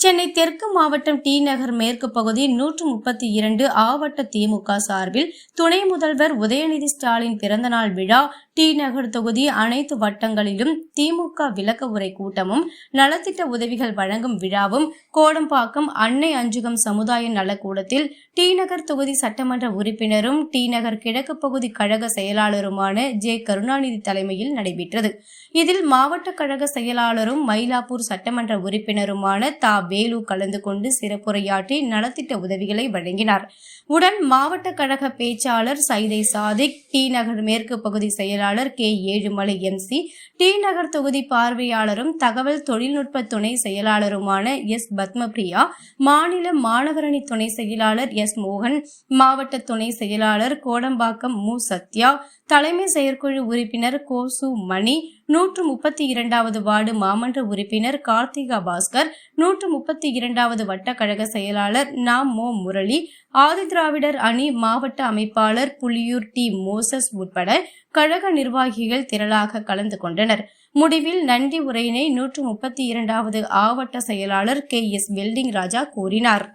சென்னை தெற்கு மாவட்டம் டி நகர் மேற்கு பகுதி நூற்று முப்பத்தி இரண்டு ஆவட்ட திமுக சார்பில் துணை முதல்வர் உதயநிதி ஸ்டாலின் பிறந்தநாள் விழா டி நகர் தொகுதி அனைத்து வட்டங்களிலும் திமுக விளக்க உரை கூட்டமும் நலத்திட்ட உதவிகள் வழங்கும் விழாவும் கோடம்பாக்கம் அன்னை அஞ்சுகம் சமுதாய நலக்கூடத்தில் டி நகர் தொகுதி சட்டமன்ற உறுப்பினரும் டி நகர் கிழக்கு பகுதி கழக செயலாளருமான ஜே கருணாநிதி தலைமையில் நடைபெற்றது. இதில் மாவட்ட கழக செயலாளரும் மயிலாப்பூர் சட்டமன்ற உறுப்பினருமான தா வேலு கலந்து கொண்டு சிறப்புரையாற்றி நலத்திட்ட உதவிகளை வழங்கினார். உடன் மாவட்ட கழக பேச்சாளர் சைதை சாதிக் டி நகர் மேற்கு பகுதி செயலாளர் K Ezhumalai MC T Nagar தொகுதி பார்வையாளரும் தகவல் தொழில்நுட்ப துணை செயலாளருமான எஸ் பத்மபிரியா மாநில மாணவரணி துணை செயலாளர் எஸ் மோகன் மாவட்ட துணை செயலாளர் கோடம்பாக்கம் மு சத்யா தலைமை செயற்குழு உறுப்பினர் கோசு மணி நூற்று முப்பத்தி இரண்டாவது வார்டு மாமன்ற உறுப்பினர் கார்த்திகா பாஸ்கர் நூற்று முப்பத்தி இரண்டாவது வட்டக்கழக செயலாளர் நா மோ முரளி ஆதிதிராவிடர் அணி மாவட்ட அமைப்பாளர் புலியூர் டி மோசஸ் உட்பட கழக நிர்வாகிகள் திரளாக கலந்து கொண்டனர். முடிவில் நன்றி உரையினை நூற்று முப்பத்தி இரண்டாவது ஆவட்ட செயலாளர் கே எஸ் வெல்டிங் ராஜா கூறினார்.